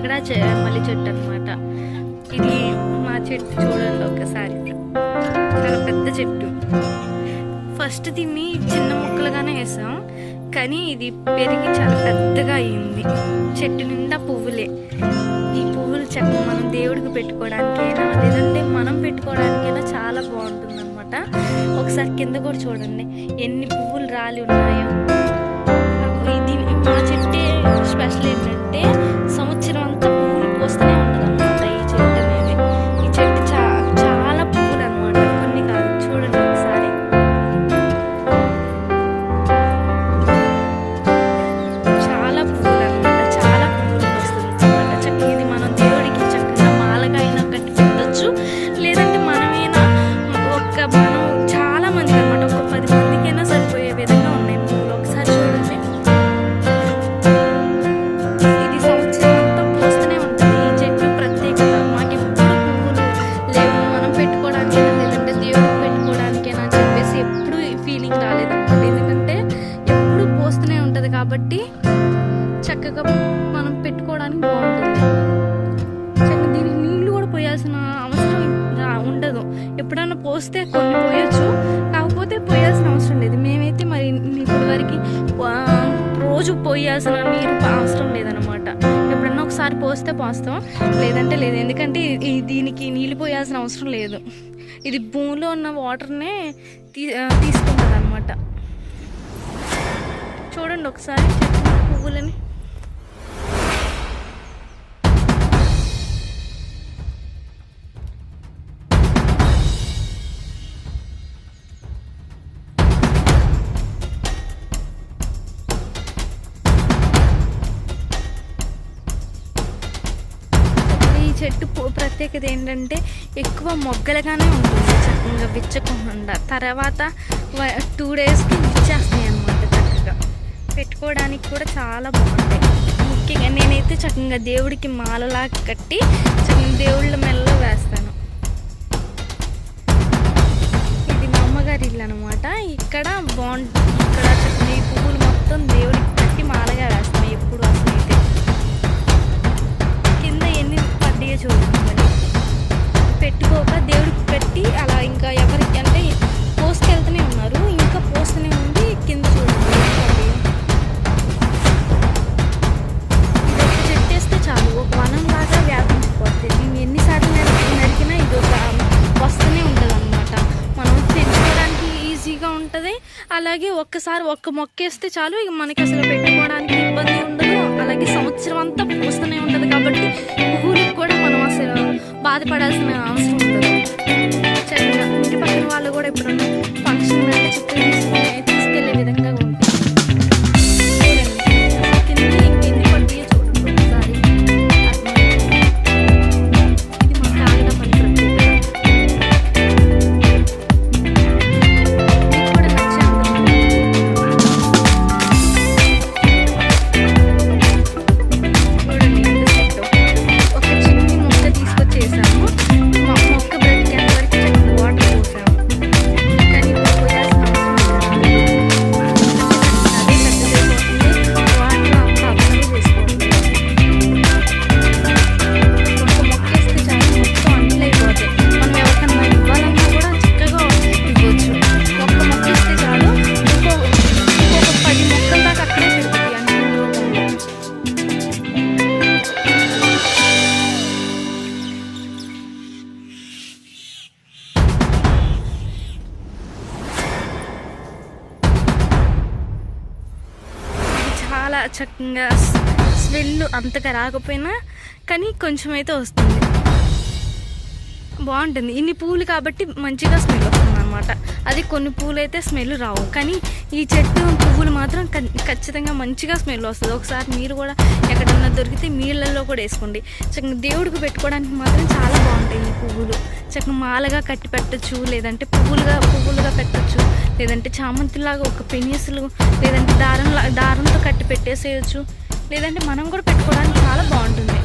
కాకడా చె- మల్లి చెట్టు అనమాట ఇది మా చెట్టు చూడండి ఒకసారి. చాలా పెద్ద చెట్టు. ఫస్ట్ దీన్ని చిన్న ముక్కలుగానే వేసాం. కానీ ఇది పెరిగి చాలా పెద్దగా అయింది. చెట్టు నిండా పువ్వులే. ఈ పువ్వులు చక్కగా మనం దేవుడికి పెట్టుకోవడానికైనా లేదంటే మనం పెట్టుకోవడానికైనా చాలా బాగుంటుంది అనమాట ఒకసారి కింద కూడా చూడండి. ఎన్ని పువ్వులు రాలి ఉన్నాయో. కాబట్టి చక్కగా మనం పెట్టుకోవడానికి బాగుంటుంది. చక్కగా దీనికి నీళ్ళు కూడా పోయాల్సిన అవసరం ఉండదు. ఎప్పుడన్నా పోస్తే కొన్ని పోయొచ్చు. కాకపోతే పోయాల్సిన అవసరం లేదు. మేమైతే మరి ఇప్పటి వరకు రోజు పోయాల్సిన నీరు అవసరం లేదనమాట ఎప్పుడన్నా ఒకసారి పోస్తే పోస్తాం. లేదంటే లేదు. ఎందుకంటే ఈ దీనికి నీళ్ళు పోయాల్సిన అవసరం లేదు. ఇది భూమిలో ఉన్న వాటర్నే తీ తీసుకుంటాం. ఒకసారి చెట్టు పువ్వులని. ఈ చెట్టు ప్రత్యేకత ఏంటంటే ఎక్కువ మొగ్గలుగానే ఉంటుంది. చక్కగా విచ్చకుండా. తర్వాత టూ డేస్కి విచ్చేస్తాయి అన్నమాట. పెట్టుకోవడానికి కూడా చాలా బాగుంటాయి. ముఖ్యంగా నేనైతే చక్కగా దేవుడికి మాలలా కట్టి చక్కగా దేవుళ్ళ మెల్ల వేస్తాను. ఇది మా అమ్మగారి ఇల్లు అనమాట ఇక్కడ బాగుంటుంది ఇక్కడ చక్కగా ఈ పువ్వులు మొత్తం దేవుడికి కట్టి మాలగా వేస్తాం ఎప్పుడు అసలు అయితే కింద ఎన్ని పడ్డాయో చూడండి. అలాగే ఒక్కసారి ఒక్క మొక్కేస్తే చాలు. ఇక మనకి అసలు పెట్టుకోవడానికి ఇబ్బంది ఉండదు. అలాగే సంవత్సరం అంతా పూస్తూనే ఉంటుంది కాబట్టి పువ్వులకు కూడా మనం అసలు బాధపడాల్సిన అవసరం ఉండదు. చక్కగా ఇంటి పక్కన వాళ్ళు కూడా ఇప్పుడు ఫంక్షన్ అంటే చక్కగా స్మెల్ అంతగా రాకపోయినా కానీ కొంచెం అయితే వస్తుంది. బాగుంటుంది. ఇన్ని పూలు కాబట్టి మంచిగా స్మెల్ వస్తుంది అనమాట అది కొన్ని పూలు అయితే స్మెల్ రావు. కానీ ఈ చెట్టు పువ్వులు మాత్రం ఖచ్చితంగా మంచిగా స్మెల్ వస్తుంది. ఒకసారి మీరు కూడా ఎక్కడన్నా దొరికితే నీళ్ళల్లో కూడా వేసుకోండి. చక్కగా దేవుడికి పెట్టుకోవడానికి మాత్రం చాలా బాగుంటాయి ఈ పువ్వులు. చక్కగా మాలగా కట్టి పెట్టచ్చు లేదంటే పువ్వులుగా పువ్వులుగా పెట్టచ్చు లేదంటే చామంతిలాగా ఒక పెనీసులు లేదంటే దారం దారంతో కట్టి పెట్టేసేయచ్చు. లేదంటే మనం కూడా పెట్టుకోవడానికి చాలా బాగుంటుంది.